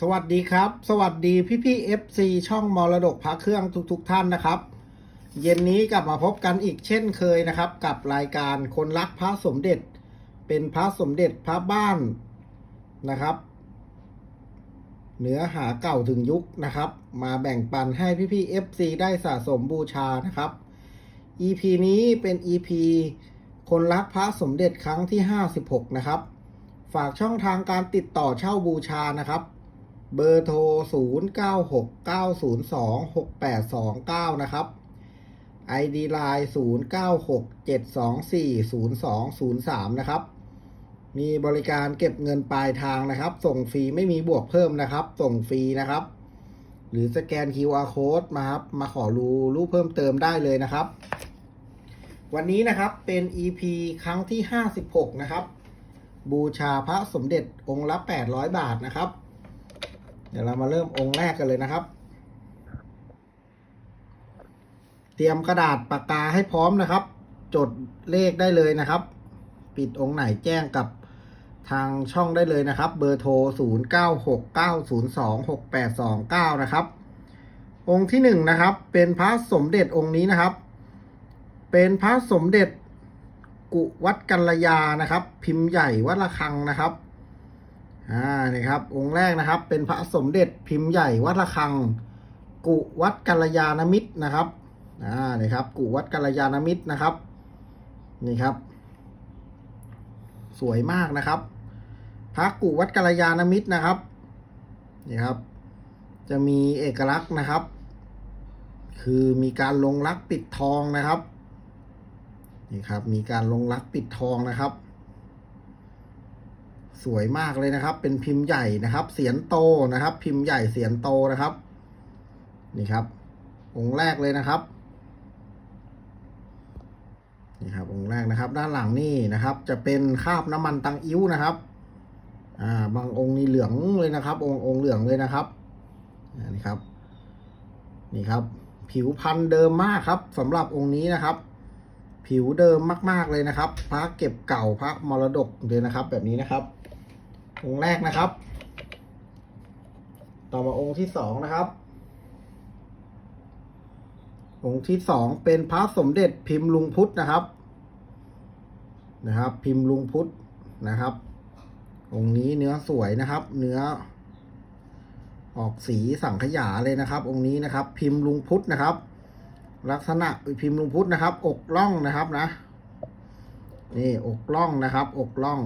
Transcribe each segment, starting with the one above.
สวัสดีครับ สวัสดีพี่พี่เอฟซีช่องมรดกพระเครื่องทุกๆทท่านนะครับ เย็นนี้กลับมาพบกันอีกเช่นเคยนะครับ กับรายการคนรักพระสมเด็จ เป็นพระสมเด็จพระบ้านนะครับ เนื้อหาเก่าถึงยุคนะครับ มาแบ่งปันให้พี่พี่เอฟซีได้สะสมบูชานะครับ EP นี้เป็น EP คนรักพระสมเด็จครั้งที่ 56 นะครับ ฝากช่องทางการติดต่อเช่าบูชานะครับ เบอร์โทร 0969026829 นะครับ ID Line 0967240203 นะครับ มีบริการเก็บเงินปลายทางนะครับ ส่งฟรีไม่มีบวกเพิ่มนะครับ ส่งฟรีนะครับ หรือสแกน QR code มาครับ มาขอรู้รู้เพิ่มเติมได้เลยนะครับ วันนี้นะครับเป็น EP ครั้งที่ 56 นะครับ บูชาพระสมเด็จองค์ละ 800 บาทนะครับ เดี๋ยวเรามาเริ่มองค์แรกกันเลยนะครับ เตรียมกระดาษปากกาให้พร้อมนะครับ จดเลขได้เลยนะครับ ปิดองค์ไหนแจ้งกับทางช่องได้เลยนะครับ เบอร์โทร 0969026829 นะครับ องค์ที่หนึ่งนะครับ เป็นพระสมเด็จองค์นี้นะครับ เป็นพระสมเด็จกุวัดกัลยานะครับ พิมพ์ใหญ่วัดระฆังนะครับ อ่านี่ครับ องค์แรกนะครับ เป็นพระสมเด็จพิมพ์ใหญ่วัดระฆัง กุวัดกัลยาณมิตรนะครับอ่านี่ครับ กุวัดกัลยาณมิตรนะครับ นี่ครับ สวยมากนะครับ พระกุวัดกัลยาณมิตรนะครับ นี่ครับ จะมีเอกลักษณ์นะครับ คือมีการลงรักปิดทองนะครับ นี่ครับ มีการลงรักปิดทองนะครับ สวยมากเลยนะครับ เป็นพิมพ์ใหญ่นะครับ เสียนโตนะครับ พิมพ์ใหญ่เสียนโตนะครับ นี่ครับ องค์แรกเลยนะครับ นี่ครับ องค์แรกนะครับ ด้านหลังนี่นะครับ จะเป็นคาบน้ำมันตังอิ้วนะครับ อ่า บางองค์นี่เหลืองเลยนะครับ องค์องค์เหลืองเลยนะครับนี่ครับ นี่ครับ ผิวพันธุ์เดิมมากครับสำหรับองค์นี้นะครับผิวเดิมมาก ๆ เลยนะครับ พระเก็บเก่าพระมรดกเลยนะครับ แบบนี้นะครับ องค์แรกนะครับ ต่อมาองค์ที่สองนะครับ องค์ที่สองเป็นพระสมเด็จพิมพ์ลุงพุทธนะครับ นะครับ พิมพ์ลุงพุทธนะครับ องค์นี้เนื้อสวยนะครับ เนื้อ ออกสีสังขยาเลยนะครับ องค์นี้นะครับ พิมพ์ลุงพุทธนะครับ ลักษณะพิมพ์ลุงพุทธนะครับ อกล่องนะครับนะนี่อกล่องนะครับ อกล่อง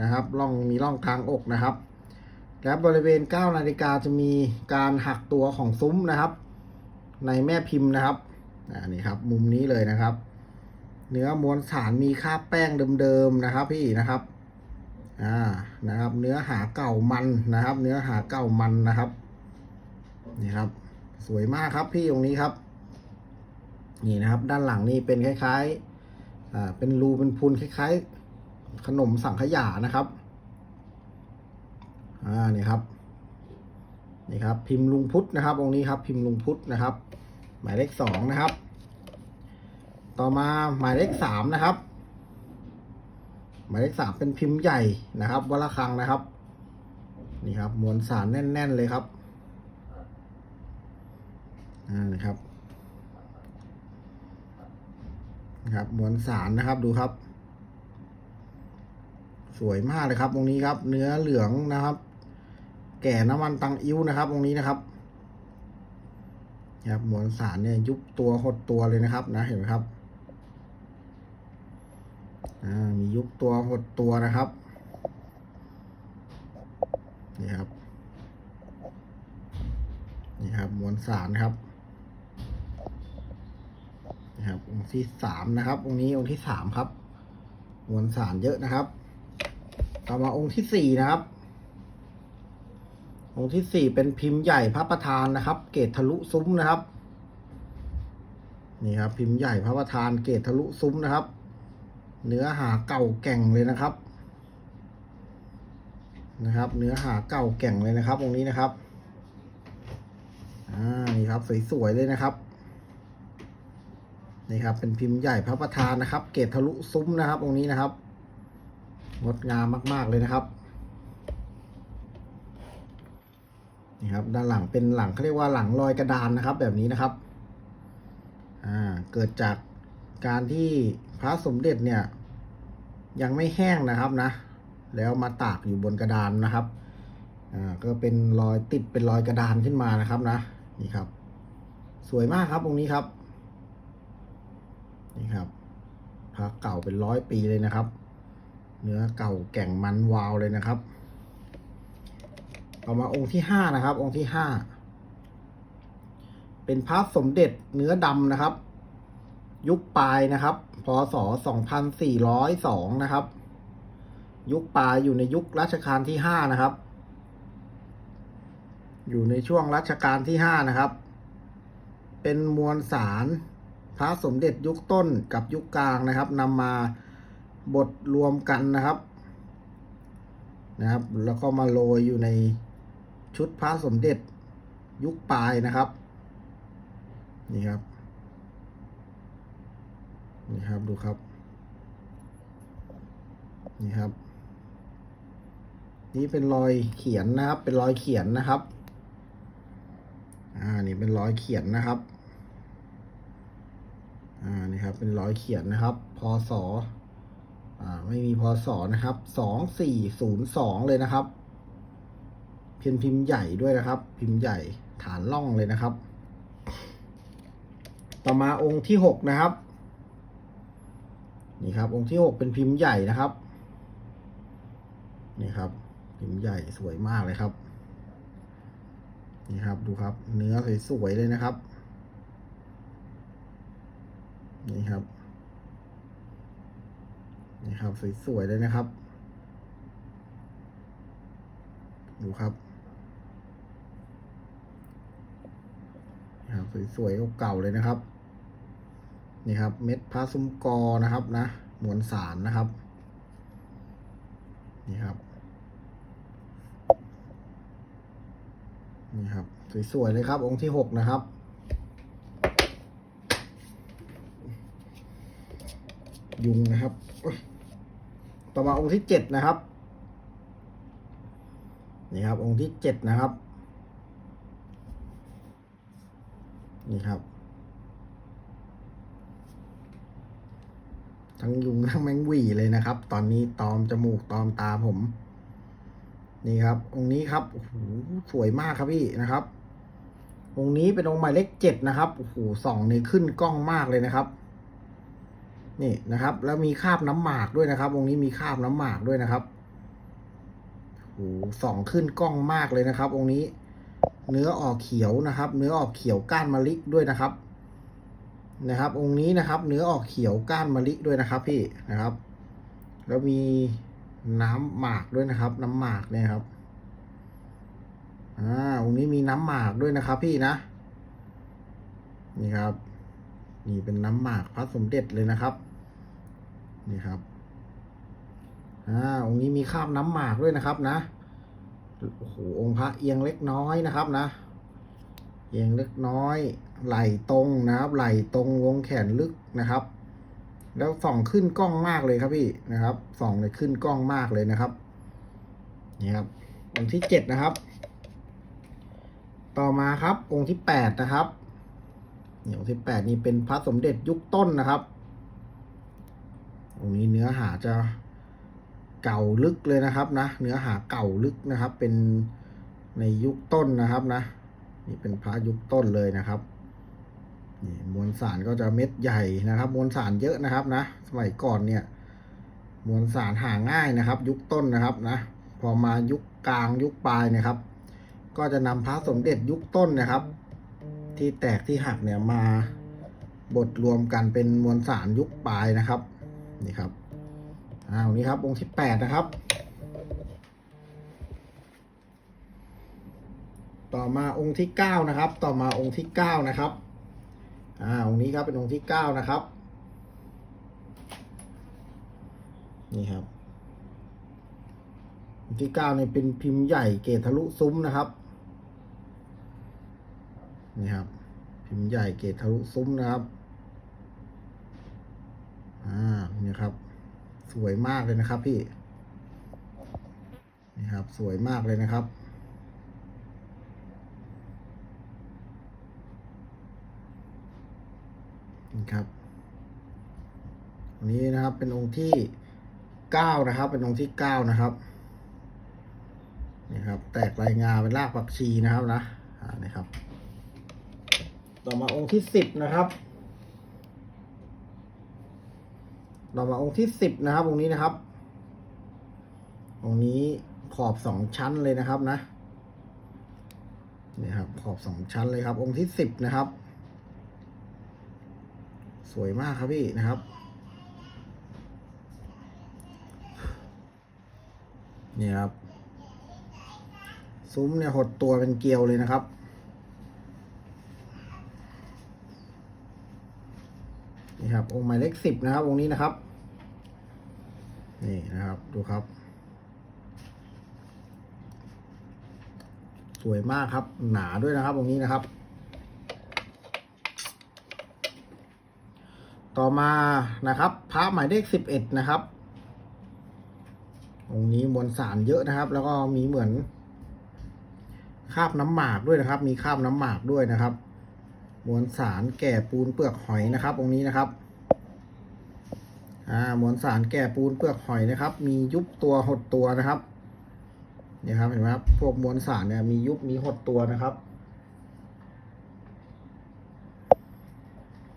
นะครับล่องมีร่องกลางอกนะครับ และบริเวณ 9 นาฬิกาจะมีการหักตัวของซุ้มนะครับ ในแม่พิมพ์นะครับอ่านี่ครับมุมนี้เลยนะครับ เนื้อมวลสารมีคราบแป้งเดิมๆนะครับ พี่นะครับอ่านะครับ เนื้อหาเก่ามันนะครับ เนื้อหาเก่ามันนะครับนี่ครับ สวยมากครับพี่ตรงนี้ครับ นี่นะครับ ด้านหลังนี่เป็นคล้ายๆอ่าเป็นรูเป็นพุนคล้ายๆ ขนมสังขยานะครับ อ่า นี่ครับ นี่ครับ พิมพ์ลุงพุทธนะครับ องค์นี้ครับ พิมพ์ลุงพุทธนะครับ หมายเลขสองนะครับ ต่อมาหมายเลขสามนะครับ หมายเลขสามเป็นพิมพ์ใหญ่นะครับวัดระฆังนะครับ นี่ครับ มวลสารแน่น ๆ เลยครับ อ่านี่ครับนะครับมวลสารนะครับดูครับ สวยมากเลยครับตรงนี้ครับ เนื้อเหลืองนะครับ แก่น้ำมันตังอิ้วนะครับตรงนี้นะครับนะครับมวลสารเนี่ยยุบตัวหดตัวเลยนะครับ นะเห็นไหมครับมียุบตัวหดตัวนะครับนี่ครับนี่ครับมวลสารครับนี่ครับองค์ที่สามนะครับองค์นี้องค์ที่สามครับ มวลสารเยอะนะครับ ต่อมาองค์ที่สี่นะครับ องค์ที่สี่เป็นพิมพ์ใหญ่พระประธานนะครับ เกตทะลุซุ้มนะครับ นี่ครับ พิมพ์ใหญ่พระประธานเกตทะลุซุ้มนะครับ เนื้อหาเก่าแก่งเลยนะครับ นะครับ เนื้อหาเก่าแก่งเลยนะครับ องค์นี้นะครับอ่านี่ครับสวยๆเลยนะครับนี่ครับเป็นพิมพ์ใหญ่พระประธานนะครับ เกตทะลุซุ้มนะครับ องค์นี้นะครับ งดงามมาก ๆ เลยนะครับ นี่ครับ ด้านหลังเป็นหลังเขาเรียกว่าหลังรอยกระดานนะครับ แบบนี้นะครับ อ่า เกิดจากการที่พระสมเด็จเนี่ย ยังไม่แห้งนะครับนะ แล้วมาตากอยู่บนกระดานนะครับ อ่า ก็เป็นรอยติดเป็นรอยกระดานขึ้นมานะครับนะ นี่ครับ สวยมากครับองค์นี้ครับ นี่ครับพระเก่าเป็นร้อยปีเลยนะครับ เนื้อเก่าแก่งมันวาวเลยนะครับ ต่อมาองค์ที่ห้านะครับ องค์ที่ห้าเป็นพระสมเด็จเนื้อดำนะครับ ยุคปลายนะครับพศสองพันสี่ร้อยสองนะครับ ยุคปลายอยู่ในยุครัชกาลที่ห้านะครับ อยู่ในช่วงรัชกาลที่ห้านะครับ เป็นมวลสารพระสมเด็จยุคต้นกับยุคกลางนะครับนำมา บดรวมกันนะครับ นะครับ แล้วก็มาโรยอยู่ในชุดพระสมเด็จยุคปลายนะครับ นี่ครับ นี่ครับดูครับ นี่ครับ นี่เป็นรอยเขียนนะครับ เป็นรอยเขียนนะครับ อ่า นี่เป็นรอยเขียนนะครับ อ่า นี่ครับ เป็นรอยเขียนนะครับ พศ ไม่มีพอศนะครับสองสี่ศูนย์สองเลยนะครับ เพียนพิมพ์ใหญ่ด้วยนะครับ พิมพ์ใหญ่ฐานล่องเลยนะครับ ต่อมาองค์ที่หกนะครับ นี่ครับ องค์ที่หกเป็นพิมพ์ใหญ่นะครับ นี่ครับ พิมพ์ใหญ่สวยมากเลยครับนี่ครับดูครับ เนื้อสวยๆเลยนะครับ นี่ครับ นี่ครับสวยๆเลยนะครับ ดูครับนี่ครับสวยๆเก่าๆเลยนะครับ นี่ครับ เม็ดพาซุมกอนะครับนะมวลสารนะครับ นี่ครับ นี่ครับ สวยๆเลยครับ องค์ที่หกนะครับ ยุงนะครับ ต่อมาองค์ที่เจ็ดนะครับ นี่ครับ องค์ที่เจ็ดนะครับ นี่ครับ ทั้งยุงทั้งแมงวีเลยนะครับ ตอนนี้ตอมจมูกตอมตาผม นี่ครับ องค์นี้ครับโอ้โหสวยมากครับพี่นะครับองค์นี้เป็นองค์หมายเลขเจ็ดนะครับ โอ้โหส่องในขึ้นกล้องมากเลยนะครับ นี่นะครับ แล้วมีคาบน้ำหมากด้วยนะครับ องค์นี้มีคาบน้ำหมากด้วยนะครับโอ้โหส่องขึ้นกล้องมากเลยนะครับ องค์นี้ เนื้อออกเขียวนะครับ เนื้อออกเขียวก้านมะลิด้วยนะครับ นะครับ องค์นี้นะครับ เนื้อออกเขียวก้านมะลิด้วยนะครับ พี่นะครับ แล้วมีน้ำหมากด้วยนะครับ น้ำหมากเนี่ยครับอ่าองค์นี้มีน้ำหมากด้วยนะครับ พี่นะ นี่ครับนี่เป็นน้ำหมากพระสมเด็จเลยนะครับ นี่ครับอ่าองค์นี้มีคาบน้ำหมากด้วยนะครับนะโอ้โหองค์พระเอียงเล็กน้อยนะครับนะ เอียงเล็กน้อย ไหลตรงนะครับ ไหลตรงวงแขนลึกนะครับ แล้วส่องขึ้นกล้องมากเลยครับพี่นะครับส่องเลยขึ้นกล้องมากเลยนะครับนี่ครับองค์ที่เจ็ดนะครับ ต่อมาครับองค์ที่แปดนะครับองค์ที่แปดนี่เป็นพระสมเด็จยุคต้นนะครับ องนี้เนื้อหาจะเก่าลึกเลยนะครับนะ เนื้อหาเก่าลึกนะครับ เป็นในยุคต้นนะครับนะ นี่เป็นพระยุคต้นเลยนะครับนี่มวลสารก็จะเม็ดใหญ่นะครับ มวลสารเยอะนะครับนะ สมัยก่อนเนี่ย มวลสารหาง่ายนะครับ ยุคต้นนะครับนะ พอมายุคกลางยุคปลายนะครับ ก็จะนำพระสมเด็จยุคต้นนะครับ ที่แตกที่หักเนี่ยมาบดรวมกันเป็นมวลสารยุคปลายนะครับ นี่ครับอ้าวนี่ครับองค์ที่แปดนะครับ ต่อมาองค์ที่เก้านะครับ ต่อมาองค์ที่เก้านะครับอ่าองค์นี้ครับเป็นองค์ที่เก้านะครับนี่ครับองค์ที่เก้าเนี่ยเป็นพิมพ์ใหญ่เกตทะลุซุ้มนะครับนี่ครับพิมพ์ใหญ่เกตทะลุซุ้มนะครับ อ่านี่ครับ สวยมากเลยนะครับพี่ นี่ครับ สวยมากเลยนะครับ นี่ครับอันนี้นะครับ เป็นองค์ที่เก้านะครับ เป็นองค์ที่เก้านะครับนี่ครับ แตกลายงาเป็นรากผักชีนะครับนะ อ่า นี่ครับ ต่อมาองค์ที่สิบนะครับ ต่อมาองค์ที่สิบนะครับองค์นี้นะครับ องค์นี้ขอบสองชั้นเลยนะครับนะนี่ครับ ขอบสองชั้นเลยครับ องค์ที่สิบนะครับ สวยมากครับพี่นะครับ นี่ครับ ซุ้มเนี่ยหดตัวเป็นเกลียวเลยนะครับ นี่ครับ องค์หมายเลขสิบนะครับ องค์นี้นะครับ นี่นะครับ ดูครับ สวยมากครับ หนาด้วยนะครับ องค์นี้นะครับ ต่อมานะครับพระหมายเลขสิบเอ็ดนะครับ องค์นี้มวลสารเยอะนะครับ แล้วก็มีเหมือนคาบน้ำหมากด้วยนะครับ มีคาบน้ำหมากด้วยนะครับ มวลสารแก่ปูนเปลือกหอยนะครับ องค์นี้นะครับอ่ามวลสารแก่ปูนเปลือกหอยนะครับ มียุบตัวหดตัวนะครับเนี่ยครับเห็นไหมครับพวกมวลสารเนี่ยมียุบมีหดตัวนะครับ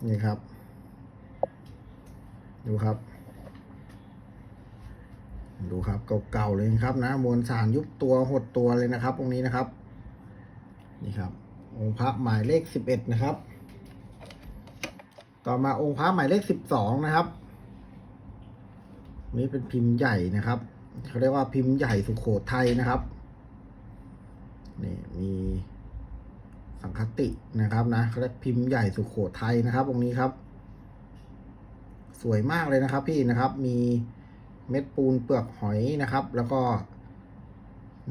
นี่ครับ ดูครับ ดูครับเก่าๆเลยนะครับนะมวลสารยุบตัวหดตัวเลยนะครับ ตรงนี้นะครับ นี่ครับ องค์พระหมายเลขสิบเอ็ดนะครับ ต่อมาองค์พระหมายเลขสิบสองนะครับ นี่เป็นพิมพ์ใหญ่นะครับเขาเรียกว่าพิมพ์ใหญ่สุโขทัยนะครับนี่มีสังคตินะครับนะเขาเรียกพิมพ์ใหญ่สุโขทัยนะครับตรงนี้ครับ สวยมากเลยนะครับ พี่นะครับ มีเม็ดปูนเปลือกหอยนะครับ แล้วก็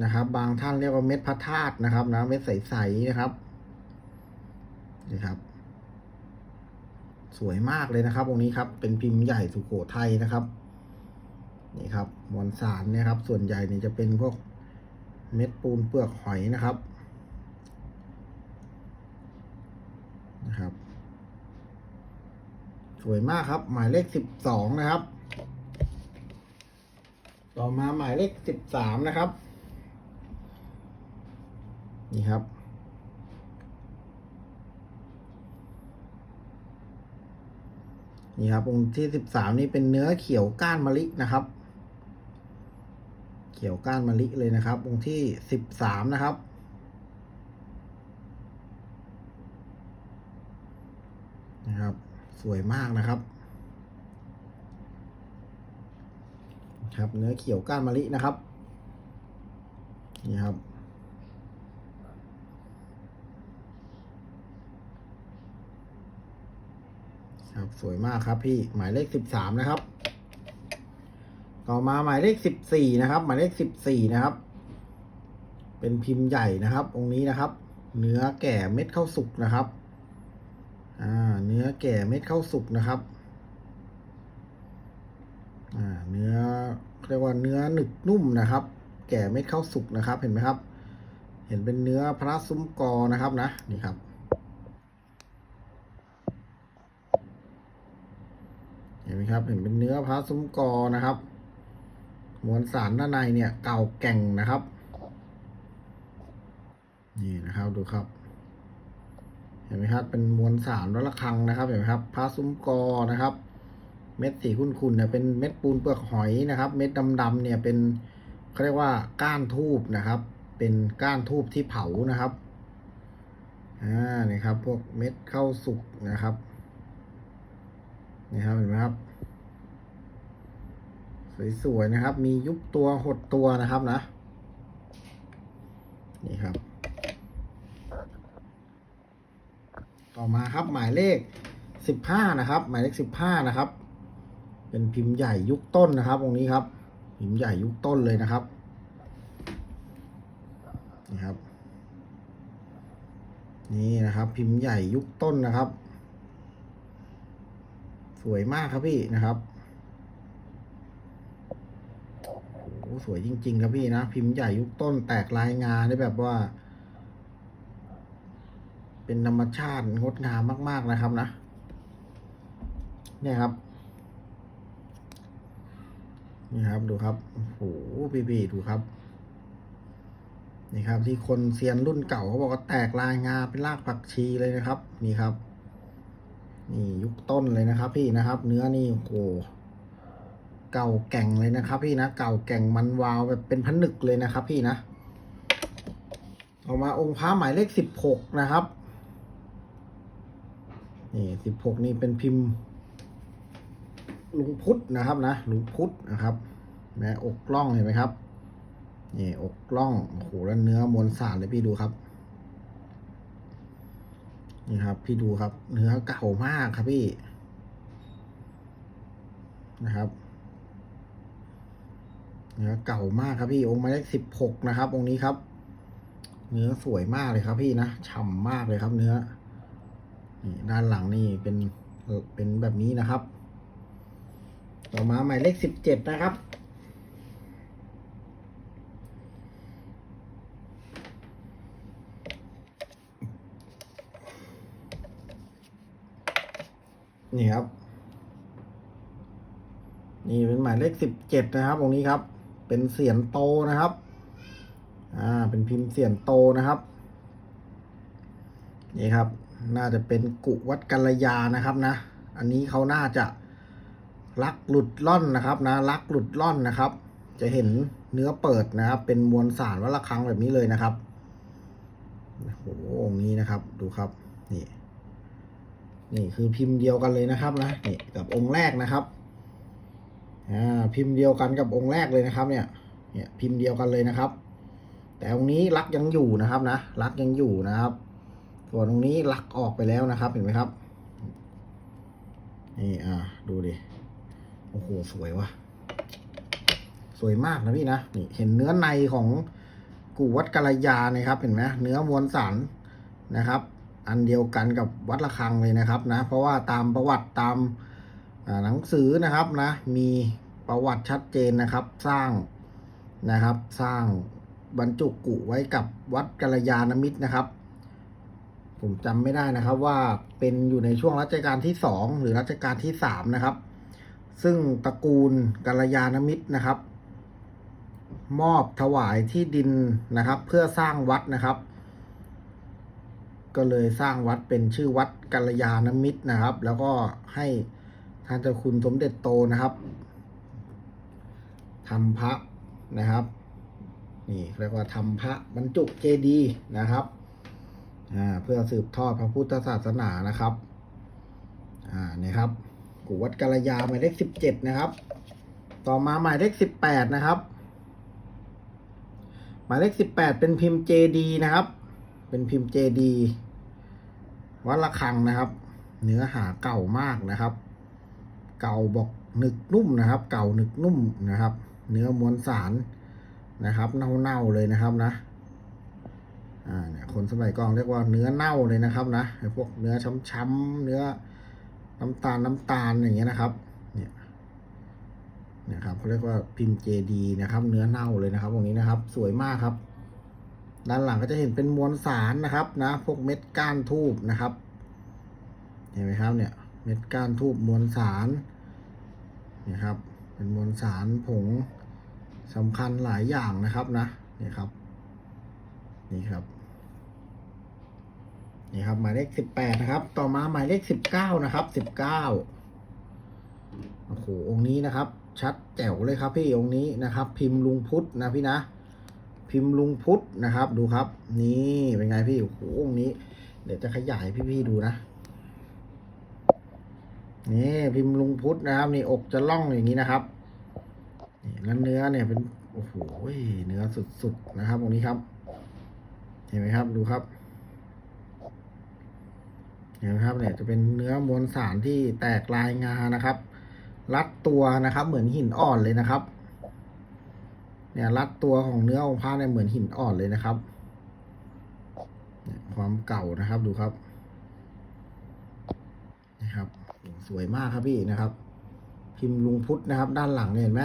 นะครับ บางท่านเรียกว่าเม็ดพระธาตุนะครับนะเม็ดใสๆนะครับ นี่ครับ สวยมากเลยนะครับตรงนี้ครับ เป็นพิมพ์ใหญ่สุโขทัยนะครับ นี่ครับมวลสารเนี่ยครับ ส่วนใหญ่เนี่ยจะเป็นพวกเม็ดปูนเปลือกหอยนะครับ นะครับ สวยมากครับ หมายเลขสิบสองนะครับ ต่อมาหมายเลขสิบสามนะครับ นี่ครับ นี่ครับองค์ที่สิบสามนี่เป็นเนื้อเขียวก้านมะลินะครับ เขียวก้านมะลิเลยนะครับ องค์ที่สิบสามนะครับ นะครับ สวยมากนะครับ ครับ เนื้อเขียวก้านมะลินะครับ นี่ครับ ครับ สวยมากครับพี่หมายเลขสิบสามนะครับ ต่อมาหมายเลขสิบสี่นะครับ หมายเลขสิบสี่นะครับ เป็นพิมพ์ใหญ่นะครับ องค์นี้นะครับ เนื้อแก่เม็ดข้าวสุกนะครับ อ่า เนื้อแก่เม็ดข้าวสุกนะครับ อ่า เนื้อเรียกว่าเนื้อหนึบนุ่มนะครับ แก่เม็ดข้าวสุกนะครับ เห็นไหมครับ เห็นเป็นเนื้อพระซุ้มกอนะครับนะนี่ครับ เห็นไหมครับ เห็นเป็นเนื้อพระซุ้มกอนะครับ มวลสารด้านในเนี่ย เก่าแก่งนะครับ นี่นะครับดูครับ เห็นไหมครับ เป็นมวลสารวัดระฆังนะครับ เห็นไหมครับพระซุ้มกอนะครับ เม็ดสีขุ่นๆเนี่ยเป็นเม็ดปูนเปลือกหอยนะครับ เม็ดดำๆเนี่ยเป็นเขาเรียกว่าก้านทูบนะครับ เป็นก้านทูบที่เผานะครับอ่านี่ครับ พวกเม็ดข้าวสุกนะครับ นี่ครับเห็นไหมครับ สวยๆนะครับ มียุบตัวหดตัวนะครับนะ นี่ครับ ต่อมาครับหมายเลขสิบห้านะครับ หมายเลขสิบห้านะครับ เป็นพิมพ์ใหญ่ยุคต้นนะครับตรงนี้ครับ พิมพ์ใหญ่ยุคต้นเลยนะครับนี่ครับ นี่นะครับ พิมพ์ใหญ่ยุคต้นนะครับ สวยมากครับพี่นะครับโอ้โหสวยจริง ๆ ครับพี่นะ พิมพ์ใหญ่ยุคต้นแตกลายงาได้แบบว่า เป็นธรรมชาติงดงามมาก ๆนะครับนะ เนี่ยครับ นี่ครับดูครับโอ้โหพี่พี่ดูครับนี่ครับที่คนเซียนรุ่นเก่าเขาบอกว่าแตกลายงาเป็นรากผักชีเลยนะครับ นี่ครับ นี่ยุคต้นเลยนะครับ พี่นะครับ เนื้อนี่โอ้โหเก่าแก่งเลยนะครับ พี่นะ เก่าแก่งมันวาวแบบเป็นผนึกเลยนะครับ พี่นะออกมาองค์พระหมายเลขสิบหกนะครับนี่สิบหกนี่เป็นพิมพ์ลุงพุทธนะครับนะลุงพุทธนะครับแม้อกกล้องเห็นไหมครับนี่อกกล้องโอ้โหแล้วเนื้อมวลสารเลยพี่ดูครับ นี่ครับ พี่ดูครับ เนื้อเก่ามากครับพี่นะครับ เนื้อเก่ามากครับพี่องค์มาเลขสิบหกนะครับ องค์นี้ครับ เนื้อสวยมากเลยครับพี่นะฉ่ำมากเลยครับ เนื้อนี่ด้านหลังนี่เป็นเป็นแบบนี้นะครับ ต่อมาหมายเลขสิบเจ็ดนะครับ นี่ครับ นี่เป็นหมายเลขสิบเจ็ดนะครับตรงนี้ครับ เป็นเสียนโตนะครับ อ่า เป็นพิมพ์เสียนโตนะครับ นี่ครับ น่าจะเป็นกุวัดกัลยานะครับนะ อันนี้เขาน่าจะลักหลุดล่อนนะครับนะลักหลุดล่อนนะครับ จะเห็นเนื้อเปิดนะครับ เป็นมวลสารวัดระฆังแบบนี้เลยนะครับโอ้โหองนี้นะครับ ดูครับ นี่ นี่คือพิมพ์เดียวกันเลยนะครับนะนี่กับองค์แรกนะครับอ่าพิมพ์เดียวกันกับองค์แรกเลยนะครับ เนี่ยเนี่ยพิมพ์เดียวกันเลยนะครับ แต่องค์นี้ลักยังอยู่นะครับนะลักยังอยู่นะครับ ส่วนตรงนี้ลักออกไปแล้วนะครับเห็นไหมครับนี่อ่าดูดิโอ้โหสวยวะสวยมากนะพี่นะนี่เห็นเนื้อในของกูวัดกาลยานะครับ เห็นไหมเนื้อมวลสารนะครับ อันเดียวกันกับวัดระฆังเลยนะครับนะ เพราะว่าตามประวัติตามหนังสือนะครับนะ มีประวัติชัดเจนนะครับ สร้างนะครับ สร้างบรรจุกุไว้กับวัดกัลยาณมิตรนะครับ ผมจำไม่ได้นะครับว่าเป็นอยู่ในช่วงรัชกาลที่สองหรือรัชกาลที่สามนะครับ ซึ่งตระกูลกัลยาณมิตรนะครับ มอบถวายที่ดินนะครับ เพื่อสร้างวัดนะครับ ก็เลยสร้างวัดเป็นชื่อวัดกัลยาณมิตรนะครับ แล้วก็ให้ท่านเจ้าคุณสมเด็จโตนะครับทำพระนะครับนี่เรียกว่าทำพระบรรจุเจดีย์นะครับเพื่อสืบทอดพระพุทธศาสนานะครับอ่านี่ครับกูวัดกัลยาหมายเลขสิบเจ็ดนะครับ ต่อมาหมายเลขสิบแปดนะครับ หมายเลขสิบแปดเป็นพิมพ์เจดีนะครับ เป็นพิมพ์เจดีวัดระฆังนะครับ เนื้อหาเก่ามากนะครับ เก่าบอกหนึกนุ่มนะครับ เก่าหนึกนุ่มนะครับ เนื้อมวลสารนะครับ เน่าๆเลยนะครับนะอ่าเนี่ยคนสมัยก่อนเรียกว่าเนื้อเน่าเลยนะครับนะไอพวกเนื้อช้ำๆเนื้อน้ำตาลน้ำตาลอย่างเงี้ยนะครับ เนี่ยนี่ยครับเขาเรียกว่าพิมพ์เจดีนะครับ เนื้อเน่าเลยนะครับ ตรงนี้นะครับ สวยมากครับ ด้านหลังก็จะเห็นเป็นมวลสารนะครับนะ พวกเม็ดก้านทูบนะครับ เห็นไหมครับเนี่ย เม็ดก้านทูบมวลสารนี่ครับ เป็นมวลสารผงสำคัญหลายอย่างนะครับนะ นี่ครับ นี่ครับ นี่ครับ หมายเลขสิบแปดนะครับ ต่อมาหมายเลขสิบเก้านะครับสิบเก้าโอ้โห องค์นี้นะครับ ชัดแจ๋วเลยครับพี่องค์นี้นะครับ พิมพ์ลุงพุทธนะพี่นะ พิมพ์ลุงพุทธนะครับ ดูครับ นี่เป็นไงพี่โอ้โหองนี้ เดี๋ยวจะขยายพี่ๆดูนะนี่พิมพ์ลุงพุทธนะครับ นี่อกจะล่องอย่างนี้นะครับนี่แล้วเนื้อเนี่ยเป็นโอ้โหเนื้อสุดๆนะครับตรงนี้ครับ เห็นไหมครับดูครับเห็นไหมครับเนี่ยจะเป็นเนื้อมวลสารที่แตกลายงานะครับ รัดตัวนะครับ เหมือนหินอ่อนเลยนะครับ เนี่ยรัดตัวของเนื้อองค์พระเนี่ยเหมือนหินอ่อนเลยนะครับ ความเก่านะครับดูครับนะครับ สวยมากครับพี่นะครับ พิมพ์ลุงพุทธนะครับ ด้านหลังเนี่ยเห็นไหม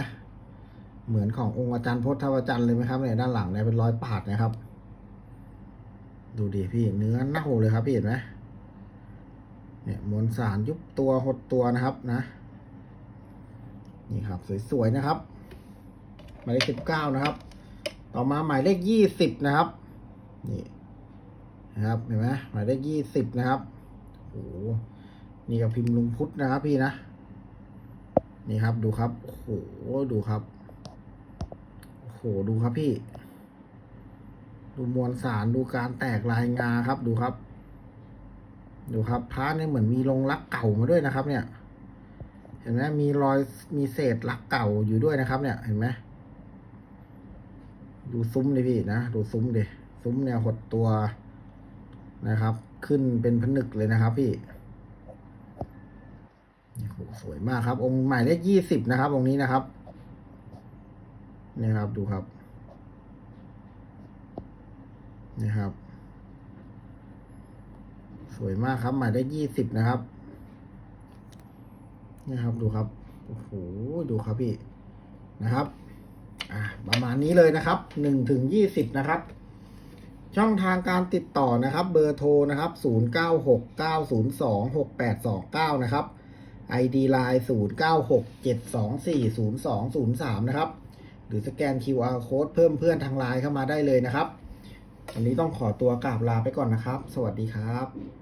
เหมือนขององค์อาจารย์พจน์ทวจันทร์เลยไหมครับเนี่ยด้านหลังเนี่ยเป็นรอยปาดนะครับ ดูดิพี่เนื้อเน่าเลยครับพี่เห็นไหมเนี่ยมวลสารยุบตัวหดตัวนะครับนะ นี่ครับ สวยๆนะครับ มายเลขสิบเก้านะครับ ต่อมาหมายเลขยี่สิบนะครับ นี่นะครับเห็นไหมหมายเลขยี่สิบนะครับโอ้โหนี่กับพิมพ์ลุงพุทธนะครับพี่นะนี่ครับดูครับโอ้โหดูครับโอ้โหดูครับพี่ ดูมวลสารดูการแตกลายงาครับดูครับ ดูครับพระเนี่ยเหมือนมีลงรักเก่ามาด้วยนะครับ เนี่ย เห็นไหมมีรอยมีเศษลักเก่าอยู่ด้วยนะครับ เนี่ยเห็นไหม ดูซุ้มเลยพี่นะ ดูซุ้มดิซุ้มเนี่ยหดตัวนะครับ ขึ้นเป็นผนึกเลยนะครับ พี่นี่โหสวยมากครับ องค์ใหม่เลขยี่สิบนะครับ องค์นี้นะครับนี่ครับดูครับนี่ครับ สวยมากครับ หมายเลขยี่สิบนะครับนี่ครับดูครับโอ้โหดูครับพี่นะครับ อ่าประมาณนี้เลยนะครับหนึ่งถึงยี่สิบนะครับ ช่องทางการติดต่อนะครับ เบอร์โทรนะครับศูนย์เก้าหกเก้าศูนย์สองหกแปดสองเก้านะครับ ID Line ศูนย์เก้าหกเจ็ดสองสี่ศูนย์สองศูนย์สามนะครับ หรือสแกน QR Code เพิ่มเพื่อนทางไลน์เข้ามาได้เลยนะครับ วันนี้ต้องขอตัวกราบลาไปก่อนนะครับ สวัสดีครับ